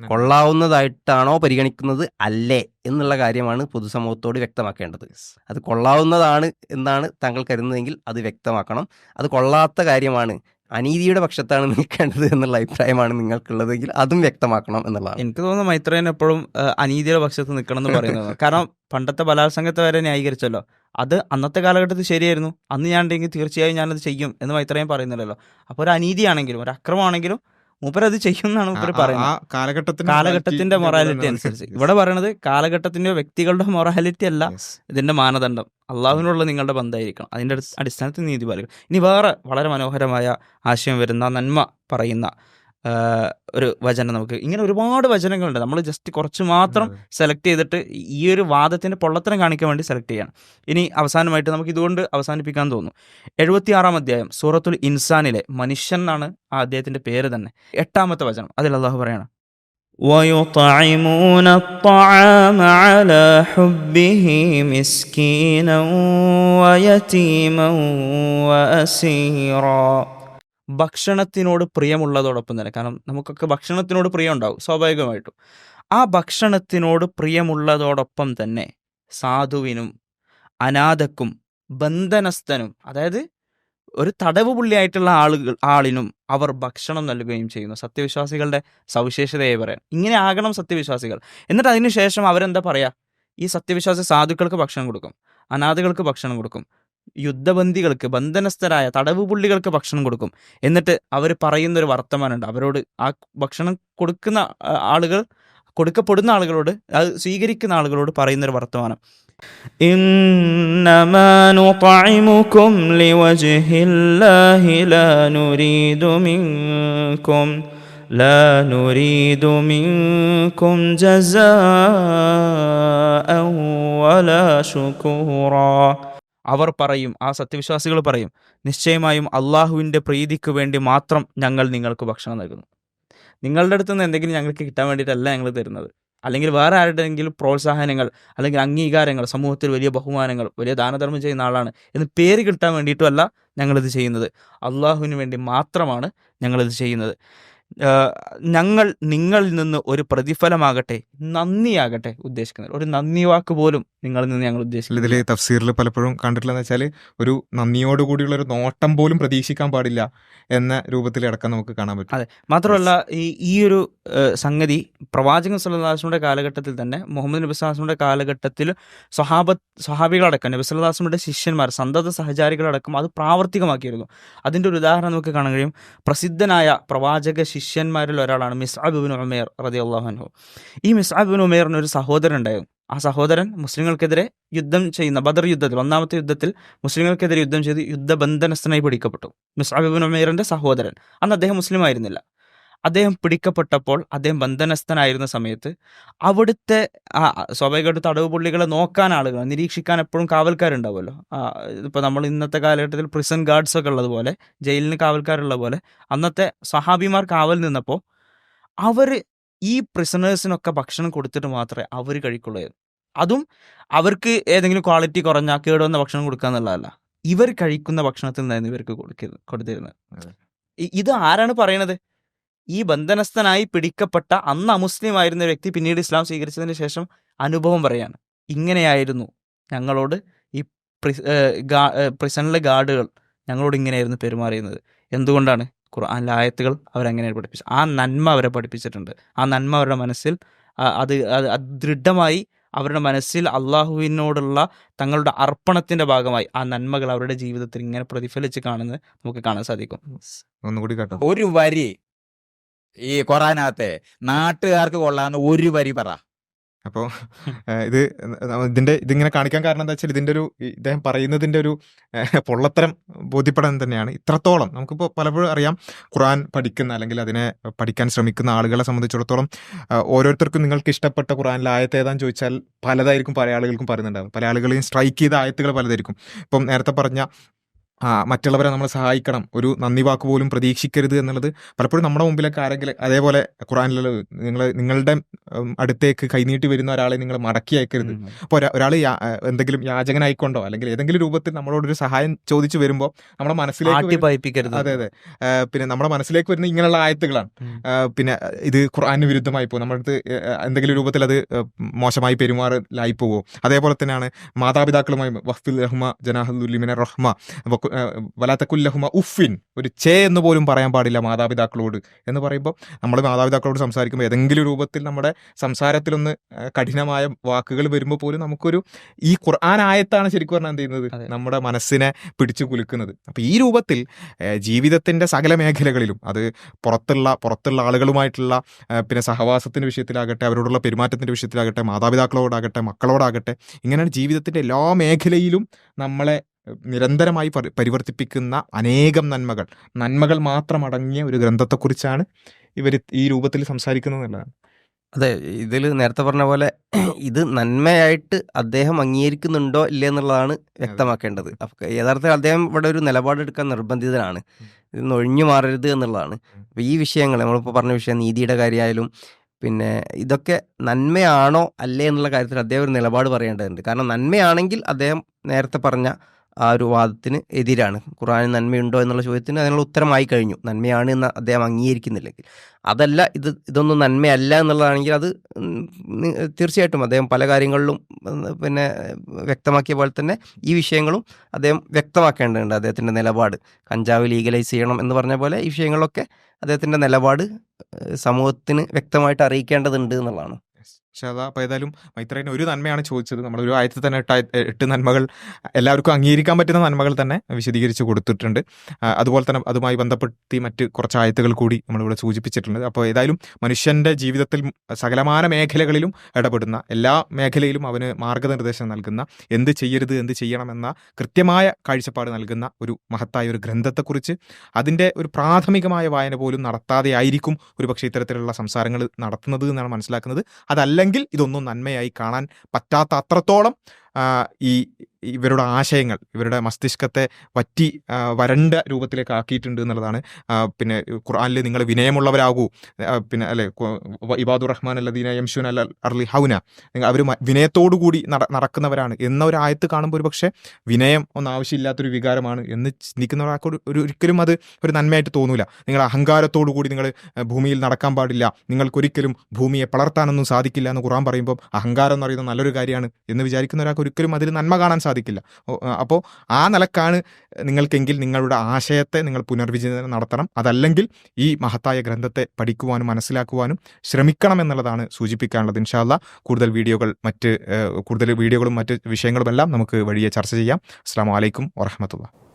S3: കൊള്ളാവുന്നതായിട്ടാണോ പരിഗണിക്കുന്നത് അല്ലേ എന്നുള്ള കാര്യമാണ് പൊതുസമൂഹത്തോട് വ്യക്തമാക്കേണ്ടത്. അത് കൊള്ളാവുന്നതാണ് എന്നാണ് താങ്കൾ കരുതുന്നതെങ്കിൽ അത് വ്യക്തമാക്കണം. അത് കൊള്ളാത്ത കാര്യമാണ് അനീതിയുടെ പക്ഷത്താണ് നിൽക്കേണ്ടത് എന്നുള്ള അഭിപ്രായമാണ് നിങ്ങൾക്കുള്ളതെങ്കിൽ അതും വ്യക്തമാക്കണം എന്നുള്ളതാണ്.
S6: എനിക്ക് തോന്നുന്നു മൈത്രേൻ എപ്പോഴും അനീതിയുടെ പക്ഷത്ത് നിൽക്കണം എന്ന് പറയുന്നത്. കാരണം പണ്ടത്തെ ബലാത്സംഗത്തെ വരെ ന്യായീകരിച്ചല്ലോ. അത് അന്നത്തെ കാലഘട്ടത്തിൽ ശരിയായിരുന്നു. അന്ന് ഞാൻ ഉണ്ടെങ്കിൽ തീർച്ചയായും ഞാനത് ചെയ്യും എന്ന് മൈത്രേൻ പറയുന്നില്ലല്ലോ. അപ്പോൾ ഒരു അനീതിയാണെങ്കിലും ഒരു അക്രമമാണെങ്കിലും മൂപ്പരത് അത് മൂപ്പര്
S1: ആ- ആ
S6: പറയുന്നത്
S1: കാലഘട്ടത്തിന്റെ
S6: കാലഘട്ടത്തിന്റെ മൊറാലിറ്റി അനുസരിച്ച്. ഇവിടെ പറയണത് കാലഘട്ടത്തിന്റെ വ്യക്തികളുടെ മൊറാലിറ്റി അല്ല ഇതിന്റെ മാനദണ്ഡം. അള്ളാഹുവിനുള്ള നിങ്ങളുടെ ബന്ധമായിരിക്കണം. അതിന്റെ അടി- അടിസ്ഥാനത്തിൽ നീതി പാലിക്കണം ഇനി വേറെ വളരെ മനോഹരമായ ആശയം വരുന്ന നന്മ പറയുന്ന ഒരു വചനം നമുക്ക് ഇങ്ങനെ ഒരുപാട് വചനങ്ങളുണ്ട് നമ്മൾ ജസ്റ്റ് കുറച്ച് മാത്രം സെലക്ട് ചെയ്തിട്ട് ഈ ഒരു വാദത്തിന്റെ പൊള്ളത്തരം കാണിക്കാൻ വേണ്ടി സെലക്ട് ചെയ്യണം ഇനി അവസാനമായിട്ട് നമുക്ക് ഇതുകൊണ്ട് അവസാനിപ്പിക്കാൻ തോന്നുന്നു എഴുപത്തിയാറാം അധ്യായം സൂറത്തുൽ ഇൻസാനിലെ മനുഷ്യൻ എന്നാണ് ആ അദ്ദേഹത്തിന്റെ പേര് തന്നെ എട്ടാമത്തെ വചനം അതിൽ അള്ളാഹു പറയണം
S4: ويطعمون الطعام على حبه مسكينا ويتيما واسيرا
S6: ഭക്ഷണത്തിനോട് പ്രിയമുള്ളതോടൊപ്പം തന്നെ. കാരണം നമുക്കൊക്കെ ഭക്ഷണത്തിനോട് പ്രിയം ഉണ്ടാവും സ്വാഭാവികമായിട്ടും. ആ ഭക്ഷണത്തിനോട് പ്രിയമുള്ളതോടൊപ്പം തന്നെ സാധുവിനും അനാഥക്കും ബന്ധനസ്ഥനും അതായത് ഒരു തടവ് പുള്ളിയായിട്ടുള്ള ആളുകൾ ആളിനും അവർ ഭക്ഷണം നൽകുകയും ചെയ്യുന്നു. സത്യവിശ്വാസികളുടെ സവിശേഷതയായി പറയാം. ഇങ്ങനെ ആകണം സത്യവിശ്വാസികൾ. എന്നിട്ട് അതിനുശേഷം അവരെന്താ പറയുക ഈ സത്യവിശ്വാസി സാധുക്കൾക്ക് ഭക്ഷണം കൊടുക്കും അനാഥകൾക്ക് ഭക്ഷണം കൊടുക്കും. യുദ്ധബന്ദികൾക്ക് ബന്ധനസ്ഥരായ തടവ് പുള്ളികൾക്ക് ഭക്ഷണം കൊടുക്കും എന്നിട്ട് അവർ പറയുന്ന ഒരു വർത്തമാനമുണ്ട് അവരോട് ആ ഭക്ഷണം കൊടുക്കുന്ന ആ, ആളുകൾ കൊടുക്കപ്പെടുന്ന ആളുകളോട് അത് സ്വീകരിക്കുന്ന ആളുകളോട് പറയുന്ന ഒരു വർത്തമാനം
S4: انما نطعمكم لوجه الله لا نريد منكم لا نريد منكم جزاء ولا شكورا
S6: അവർ പറയും ആ സത്യവിശ്വാസികൾ പറയും നിശ്ചയമായും അള്ളാഹുവിന്റെ പ്രീതിക്ക് വേണ്ടി മാത്രം ഞങ്ങൾ നിങ്ങൾക്ക് ഭക്ഷണം നൽകുന്നു. നിങ്ങളുടെ അടുത്ത് നിന്ന് എന്തെങ്കിലും ഞങ്ങൾക്ക് കിട്ടാൻ വേണ്ടിയിട്ടല്ല ഞങ്ങൾ തരുന്നത്. അല്ലെങ്കിൽ വേറെ ആരുടെയെങ്കിലും പ്രോത്സാഹനങ്ങൾ അല്ലെങ്കിൽ അംഗീകാരങ്ങൾ സമൂഹത്തിൽ വലിയ ബഹുമാനങ്ങൾ വലിയ ദാനധർമ്മം ചെയ്യുന്ന ആളാണ് എന്ന് പേര് കിട്ടാൻ വേണ്ടിയിട്ടുമല്ല ഞങ്ങളിത് ചെയ്യുന്നത്. അള്ളാഹുവിന് വേണ്ടി മാത്രമാണ് ഞങ്ങളിത് ചെയ്യുന്നത്. ഞങ്ങൾ നിങ്ങളിൽ നിന്ന് ഒരു പ്രതിഫലമാകട്ടെ നന്ദിയാകട്ടെ ഉദ്ദേശിക്കുന്നത്. ഒരു നന്ദി വാക്ക് പോലും നിങ്ങളിൽ നിന്ന് ഞങ്ങൾ
S1: ഇതിൽ
S6: ഇതിലെ
S1: തഫ്സീറിൽ പലപ്പോഴും കണ്ടിട്ടുള്ളതെന്ന് വെച്ചാൽ ഒരു നന്ദിയോടുകൂടിയുള്ള ഒരു നോട്ടം പോലും പ്രതീക്ഷിക്കാൻ പാടില്ല എന്ന രൂപത്തിൽ അടക്കം നമുക്ക് കാണാൻ പറ്റും.
S6: അതെ. മാത്രമല്ല ഈ ഈ ഒരു സംഗതി പ്രവാചകൻ സല്ലാസ്മിയുടെ കാലഘട്ടത്തിൽ തന്നെ മുഹമ്മദ് നബി കാലഘട്ടത്തിൽ സ്വഹാബ സ്വഹാബികളടക്കം നബി ശിഷ്യന്മാർ സന്തത സഹചാരികളടക്കം അത് പ്രാവർത്തികമാക്കിയിരുന്നു. അതിന്റെ ഒരു ഉദാഹരണം നമുക്ക് കാണാൻ കഴിയും. പ്രസിദ്ധനായ പ്രവാചക ശിഷ്യന്മാരിൽ ഒരാളാണ് മിസ്അബിബിൻ ഉമേർ റതി അള്ളാഹു ഈ മിസ്അബിൻ ഉമേറിന് ഒരു സഹോദരൻ ഉണ്ടായിരുന്നു ആ സഹോദരൻ മുസ്ലിങ്ങൾക്കെതിരെ യുദ്ധം ചെയ്യുന്ന ബദർ യുദ്ധത്തിൽ ഒന്നാമത്തെ യുദ്ധത്തിൽ മുസ്ലിങ്ങൾക്കെതിരെ യുദ്ധം ചെയ്ത് യുദ്ധബന്ധനസ്ഥനായി പിടിക്കപ്പെട്ടു. മിസ്അബിബിൻ ഉമേറിന്റെ സഹോദരൻ. അന്ന് അദ്ദേഹം മുസ്ലിം ആയിരുന്നില്ല അദ്ദേഹം പിടിക്കപ്പെട്ടപ്പോൾ അദ്ദേഹം ബന്ധനസ്ഥനായിരുന്ന സമയത്ത് അവിടുത്തെ ആ സ്വാഭാവികമായിട്ട് തടവ് പുള്ളികളെ നോക്കാൻ ആളുകൾ നിരീക്ഷിക്കാൻ എപ്പോഴും കാവൽക്കാരുണ്ടാവുമല്ലോ. ഇപ്പോൾ ഇപ്പൊ നമ്മൾ ഇന്നത്തെ കാലഘട്ടത്തിൽ പ്രിസൺ ഗാർഡ്സ് ഒക്കെ ഉള്ളതുപോലെ ജയിലിന് കാവൽക്കാരുള്ള പോലെ അന്നത്തെ സഹാബിമാർ കാവൽ നിന്നപ്പോൾ അവർ ഈ പ്രിസണേഴ്സിനൊക്കെ ഭക്ഷണം കൊടുത്തിട്ട് മാത്രമേ അവർ കഴിക്കുള്ളായിരുന്നു അതും അവർക്ക് ഏതെങ്കിലും ക്വാളിറ്റി കുറഞ്ഞ കേടുവന്ന ഭക്ഷണം കൊടുക്കുക എന്നുള്ളതല്ല. ഇവർ കഴിക്കുന്ന ഭക്ഷണത്തിൽ നിന്നായിരുന്നു ഇവർക്ക് കൊടുക്കുന്നത് കൊടുത്തിരുന്നത്. ഇത് ആരാണ് പറയണത്? ഈ ബന്ധനസ്ഥനായി പിടിക്കപ്പെട്ട അന്ന് അമുസ്ലിം ആയിരുന്ന വ്യക്തി പിന്നീട് ഇസ്ലാം സ്വീകരിച്ചതിന് ശേഷം അനുഭവം പറയാണ്. ഇങ്ങനെയായിരുന്നു ഞങ്ങളോട് ഈ പ്രിസണിലെ ഗാർഡുകൾ ഞങ്ങളോട് ഇങ്ങനെയായിരുന്നു പെരുമാറിയുന്നത് എന്തുകൊണ്ടാണ്? ഖുർആനിലെ ആയത്തുകൾ അവരങ്ങനെ പഠിപ്പിച്ചു. ആ നന്മ അവരെ പഠിപ്പിച്ചിട്ടുണ്ട്. ആ നന്മ അവരുടെ മനസ്സിൽ അത് അത് അത് ദൃഢമായി
S4: അവരുടെ മനസ്സിൽ അള്ളാഹുവിനോടുള്ള തങ്ങളുടെ അർപ്പണത്തിന്റെ ഭാഗമായി ആ നന്മകൾ അവരുടെ ജീവിതത്തിൽ ഇങ്ങനെ പ്രതിഫലിച്ച് കാണുന്നത് നമുക്ക് കാണാൻ സാധിക്കും.
S1: ഒന്നുകൂടി കേട്ടോ.
S2: ഒരു വരി ഈ ഖുറാനകത്തെ നാട്ടുകാർക്ക് കൊള്ളാന്ന് ഒരു വരി പറ.
S1: അപ്പോൾ ഇത് ഇതിന്റെ ഇതിങ്ങനെ കാണിക്കാൻ കാരണം എന്താ വെച്ചാൽ ഇതിന്റെ ഒരു ഇദ്ദേഹം പറയുന്നതിന്റെ ഒരു പൊള്ളത്തരം ബോധ്യപ്പെടാൻ തന്നെയാണ്. ഇത്രത്തോളം നമുക്കിപ്പോൾ പലപ്പോഴും അറിയാം ഖുറാൻ പഠിക്കുന്ന അല്ലെങ്കിൽ അതിനെ പഠിക്കാൻ ശ്രമിക്കുന്ന ആളുകളെ സംബന്ധിച്ചിടത്തോളം ഓരോരുത്തർക്കും നിങ്ങൾക്ക് ഇഷ്ടപ്പെട്ട ഖുറാനിലെ ആയത്ത് ഏതാന്ന് ചോദിച്ചാൽ പലതായിരിക്കും പല ആളുകൾക്കും പറയുന്നുണ്ടാവും. പല ആളുകളെയും സ്ട്രൈക്ക് ചെയ്ത ആയത്തുകൾ പലതായിരിക്കും. ഇപ്പം നേരത്തെ പറഞ്ഞ മറ്റുള്ളവരെ നമ്മൾ സഹായിക്കണം. ഒരു നന്ദി വാക്ക് പോലും പ്രതീക്ഷിക്കരുത് എന്നുള്ളത് പലപ്പോഴും നമ്മുടെ മുമ്പിലൊക്കെ ആരെങ്കിലും അതേപോലെ ഖുറാനിലുള്ള നിങ്ങൾ നിങ്ങളുടെ അടുത്തേക്ക് കൈനീട്ടി വരുന്ന ഒരാളെ നിങ്ങൾ മടക്കി അയക്കരുത്. അപ്പോൾ ഒരാൾ എന്തെങ്കിലും യാചകനായിക്കൊണ്ടോ അല്ലെങ്കിൽ ഏതെങ്കിലും രൂപത്തിൽ നമ്മളോടൊരു സഹായം ചോദിച്ചു വരുമ്പോൾ നമ്മുടെ മനസ്സിലേക്ക് അതെ അതെ. പിന്നെ നമ്മുടെ മനസ്സിലേക്ക് വരുന്ന ഇങ്ങനെയുള്ള ആയത്തുകളാണ്. പിന്നെ ഇത് ഖുറാന് വിരുദ്ധമായി പോകും. നമ്മുടെ അടുത്ത് എന്തെങ്കിലും രൂപത്തിൽ അത് മോശമായി പെരുമാറലായി പോകുമോ അതേപോലെ തന്നെയാണ് മാതാപിതാക്കളുമായി വഫ്ദുൽ റഹ്മ ജനാഹുല്ലിമിന റഹ്മ. വലാത്തക്കുല്ലഹുമ ഉഫിൻ ഒരു ചേ എന്ന് പോലും പറയാൻ പാടില്ല മാതാപിതാക്കളോട് എന്ന് പറയുമ്പോൾ നമ്മൾ മാതാപിതാക്കളോട് സംസാരിക്കുമ്പോൾ ഏതെങ്കിലും രൂപത്തിൽ നമ്മുടെ സംസാരത്തിലൊന്ന് കഠിനമായ വാക്കുകൾ വരുമ്പോൾ പോലും നമുക്കൊരു ഈ ഖുർആൻ ആയത്താണ് ശരിക്കും പറഞ്ഞാൽ എന്ത് ചെയ്യുന്നത്? നമ്മുടെ മനസ്സിനെ പിടിച്ചു കുലുക്കുന്നത്. അപ്പോൾ ഈ രൂപത്തിൽ ജീവിതത്തിന്റെ സകല മേഖലകളിലും അത് പുറത്തുള്ള പുറത്തുള്ള ആളുകളുമായിട്ടുള്ള പിന്നെ സഹവാസത്തിന്റെ വിഷയത്തിലാകട്ടെ അവരോടുള്ള പെരുമാറ്റത്തിന്റെ വിഷയത്തിലാകട്ടെ മാതാപിതാക്കളോടാകട്ടെ മക്കളോടാകട്ടെ ഇങ്ങനെയാണ് ജീവിതത്തിന്റെ എല്ലാ മേഖലയിലും നമ്മളെ നിരന്തരമായി പരി പരിവർത്തിപ്പിക്കുന്ന അനേകം നന്മകൾ. നന്മകൾ മാത്രം അടങ്ങിയ ഒരു ഗ്രന്ഥത്തെക്കുറിച്ചാണ് ഇവർ ഈ രൂപത്തിൽ സംസാരിക്കുന്നത് എന്നുള്ളതാണ്.
S3: അതെ ഇതിൽ നേരത്തെ പറഞ്ഞ പോലെ ഇത് നന്മയായിട്ട് അദ്ദേഹം അംഗീകരിക്കുന്നുണ്ടോ ഇല്ലേ എന്നുള്ളതാണ് വ്യക്തമാക്കേണ്ടത്. യഥാർത്ഥത്തിൽ അദ്ദേഹം ഇവിടെ ഒരു നിലപാടെടുക്കാൻ നിർബന്ധിതനാണ്. ഇത് ഒഴിഞ്ഞു മാറരുത് എന്നുള്ളതാണ്. അപ്പോൾ ഈ വിഷയങ്ങൾ നമ്മളിപ്പോൾ പറഞ്ഞ വിഷയം നീതിയുടെ കാര്യമായാലും പിന്നെ ഇതൊക്കെ നന്മയാണോ അല്ലേ എന്നുള്ള കാര്യത്തിൽ അദ്ദേഹം ഒരു നിലപാട് പറയേണ്ടതുണ്ട്. കാരണം നന്മയാണെങ്കിൽ അദ്ദേഹം നേരത്തെ പറഞ്ഞ ആ ഒരു വാദത്തിന് എതിരാണ്. ഖുറാനിൽ നന്മയുണ്ടോ എന്നുള്ള ചോദ്യത്തിന് അതിനുള്ള ഉത്തരമായി കഴിഞ്ഞു. നന്മയാണ് എന്ന് അദ്ദേഹം അംഗീകരിക്കുന്നില്ലെങ്കിൽ. അതല്ല ഇത് ഇതൊന്നും നന്മയല്ല എന്നുള്ളതാണെങ്കിൽ അത് തീർച്ചയായിട്ടും അദ്ദേഹം പല കാര്യങ്ങളിലും പിന്നെ വ്യക്തമാക്കിയ പോലെ തന്നെ ഈ വിഷയങ്ങളും അദ്ദേഹം വ്യക്തമാക്കേണ്ടതുണ്ട് അദ്ദേഹത്തിന്റെ നിലപാട്. കഞ്ചാവ് ലീഗലൈസ് ചെയ്യണം എന്ന് പറഞ്ഞ പോലെ ഈ വിഷയങ്ങളൊക്കെ അദ്ദേഹത്തിന്റെ നിലപാട് സമൂഹത്തിന് വ്യക്തമായിട്ട് അറിയിക്കേണ്ടതുണ്ട് എന്നുള്ളതാണ്.
S1: പക്ഷെ അതാ അപ്പോൾ ഏതായാലും മൈത്രേന് ഒരു നന്മയാണ് ചോദിച്ചത്. നമ്മൾ ഒരു ആയിരത്തി തന്നെ എട്ട് എട്ട് നന്മകൾ എല്ലാവർക്കും അംഗീകരിക്കാൻ പറ്റുന്ന നന്മകൾ തന്നെ വിശദീകരിച്ച് കൊടുത്തിട്ടുണ്ട്. അതുപോലെ തന്നെ അതുമായി ബന്ധപ്പെടുത്തി മറ്റ് കുറച്ച് ആയത്തുകൾ കൂടി നമ്മളിവിടെ സൂചിപ്പിച്ചിട്ടുണ്ട്. അപ്പോൾ ഏതായാലും മനുഷ്യന്റെ ജീവിതത്തിൽ സകലമാന മേഖലകളിലും ഇടപെടുന്ന എല്ലാ മേഖലയിലും അവന് മാർഗനിർദ്ദേശം നൽകുന്ന എന്ത് ചെയ്യരുത് എന്ത് ചെയ്യണമെന്ന കൃത്യമായ കാഴ്ചപ്പാട് നൽകുന്ന ഒരു മഹത്തായ ഒരു ഗ്രന്ഥത്തെക്കുറിച്ച് അതിന്റെ ഒരു പ്രാഥമികമായ വായന പോലും നടത്താതെ ആയിരിക്കും ഒരു പക്ഷേ ഇത്തരത്തിലുള്ള സംസാരങ്ങൾ നടത്തുന്നത് എന്നാണ് മനസ്സിലാക്കുന്നത്. അതല്ലെങ്കിൽ ഇതൊന്നും നന്മയായി കാണാൻ പറ്റാത്ത അത്രത്തോളം ഈ ഇവരുടെ ആശയങ്ങൾ ഇവരുടെ മസ്തിഷ്കത്തെ വറ്റി വരണ്ട രൂപത്തിലേക്ക് ആക്കിയിട്ടുണ്ട് എന്നുള്ളതാണ്. പിന്നെ ഖുർആാനിൽ നിങ്ങൾ വിനയമുള്ളവരാകൂ. പിന്നെ അല്ലെ ഇബാദുർ റഹ്മാൻ അല്ലദീന യംഷുൻ അല്ല അർലി ഹൗന. അവർ വിനയത്തോടു കൂടി നട നടക്കുന്നവരാണ്. എന്ന ഒരു ആയത്ത് കാണുമ്പോൾ ഒരു പക്ഷേ വിനയം ഒന്നും ആവശ്യമില്ലാത്തൊരു വികാരമാണ് എന്ന് ചിന്തിക്കുന്ന ഒരാൾക്ക് ഒരു- ഒരു ഒരിക്കലും അത് ഒരു നന്മയായിട്ട് തോന്നൂല. നിങ്ങൾ അഹങ്കാരത്തോടു കൂടി നിങ്ങൾ ഭൂമിയിൽ നടക്കാൻ പാടില്ല. നിങ്ങൾക്കൊരിക്കലും ഭൂമിയെ പളർത്താനൊന്നും സാധിക്കില്ല എന്ന് ഖുറാൻ പറയുമ്പോൾ അഹങ്കാരം എന്ന് പറയുന്നത് നല്ലൊരു കാര്യമാണ് എന്ന് വിചാരിക്കുന്ന ഒരാൾക്ക് ഒരിക്കലും അതിൽ നന്മ കാണാൻ സാധിക്കില്ല. അപ്പോൾ ആ നിലക്കാണ് നിങ്ങൾക്കെങ്കിൽ നിങ്ങളുടെ ആശയത്തെ നിങ്ങൾ പുനർവിചിന്തനം നടത്തണം. അതല്ലെങ്കിൽ ഈ മഹത്തായ ഗ്രന്ഥത്തെ പഠിക്കുവാനും മനസ്സിലാക്കുവാനും ശ്രമിക്കണം എന്നുള്ളതാണ് സൂചിപ്പിക്കാനുള്ളത്. ഇൻഷാല്ല കൂടുതൽ വീഡിയോകൾ മറ്റ് കൂടുതൽ വീഡിയോകളും മറ്റ് വിഷയങ്ങളുമെല്ലാം നമുക്ക് വഴിയെ ചർച്ച ചെയ്യാം. അസ്സാം വലൈക്കും വറഹമത്തുള്ള